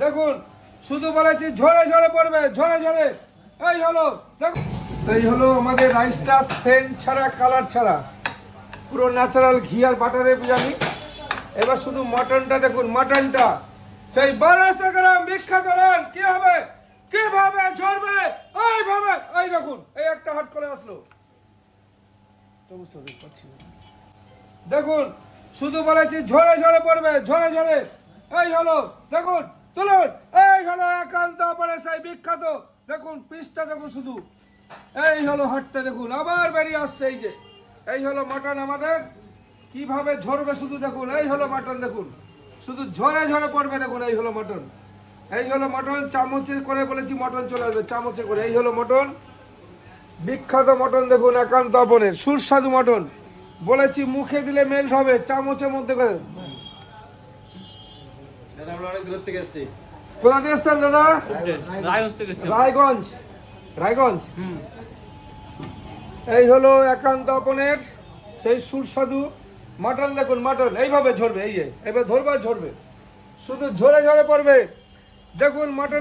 দেখুন, শুধু বলেছি ঝরে ঝরে পড়বে, ঝরে ঝরে। এই হলো, দেখুন। এই হলো আমাদের রাইসটা সেন্ট ছাড়া কালার ছাড়া। পুরো ন্যাচারাল ঘি আর বাটারে বিরিয়ানি। এবার শুধু মটনটা দেখুন মটনটা সেই বারোশো গ্রাম বিখ্যাত রান, কি হবে? কীভাবে ঝরবে? এইভাবে। এই দেখুন, এই একটা হট করে আসলো। দেখুন, শুধু বলেছি ঝরে ঝরে পড়বে, ঝরে ঝরে। এই হলো, দেখুন। তুলুন, এই হলো একান্ত পরে সেই বিখ্যাত। দেখুন পিসটা দেখুন শুধু। এই হলো হাটটা দেখুন, আবার বেরিয়ে আসছে এই যে। এই হলো মাটন আমাদের। কীভাবে ঝরবে শুধু দেখুন, এই হলো মাটন দেখুন। শুধু ঝরে ঝরে পড়বে দেখুন, এই হলো মটন। এই হলো মটন, চামচে করে বলেছি মটন চলে আসবে, চামচে করে। এই হলো মটন। বিখ্যাত মটন দেখুন, একান্ত আপনের সুস্বাদু মটন। বলেছি মুখে দিলে মেল্ট হবে, চামচের মধ্যে করে। দাদা আমরা অনেক দূর থেকে এসেছি। এসছেন দাদা? রায়গঞ্জ রায়গঞ্জ। এই হলো একান্ত আপনের সেই সুস্বাদু মাটন। দেখুন মাটন এইভাবে ঝরবে এই এবার ধরবে ঝরবে। শুধু ঝরে ঝরে পড়বে। দেখুন মাটন